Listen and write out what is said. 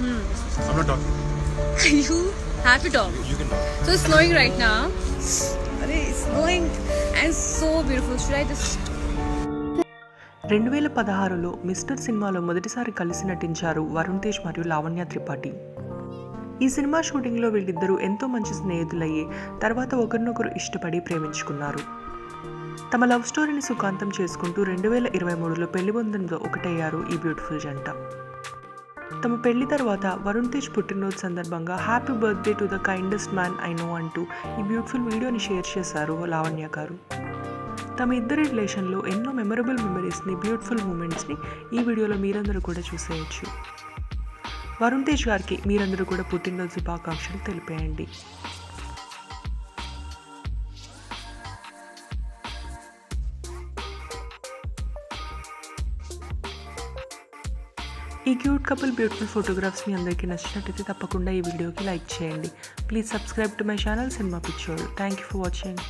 I'm not talking. you have to talk. You can talk. So it's snowing right now. It's snowing and so beautiful. Should I just రెండు వేల పదహారులో mister సినిమాలో మొదటిసారి కలిసి నటించారు వరుణ్ తేజ్ మరియు లావణ్య త్రిపాఠి ఈ సినిమా షూటింగ్లో వీళ్ళిద్దరూ ఎంతో మంచి స్నేహితులయ్యి తర్వాత ఒకరినొకరు ఇష్టపడి ప్రేమించుకున్నారు తమ లవ్ స్టోరీని సుఖాంతం చేసుకుంటూ రెండు వేల ఇరవై మూడులో పెళ్ళి బంధంలో ఒకటయ్యారు ఈ బ్యూటిఫుల్ జంట తమ పెళ్ళి తర్వాత వరుణ్ తేజ్ పుట్టినరోజు సందర్భంగా happy birthday to the kindest man I know అంటూ ఈ బ్యూటిఫుల్ వీడియోని షేర్ చేశారు లావణ్య గారు. తమ ఇద్దరి రిలేషన్లో ఎన్నో మెమరబుల్ మెమరీస్ని బ్యూటిఫుల్ మూమెంట్స్ని ఈ వీడియోలో మీరందరూ కూడా చూసేయచ్చు. వరుణ్ తేజ్ గారికి మీరందరూ కూడా పుట్టినరోజు శుభాకాంక్షలు తెలిపేయండి. ఈ క్యూట్ కపుల్ బ్యూటిఫుల్ ఫోటోగ్రాఫ్స్ మీ అందరికీ నచ్చినట్టయితే తప్పకుండా ఈ వీడియోకి లైక్ చేయండి. Please subscribe to my channel cinema picture thank you for watching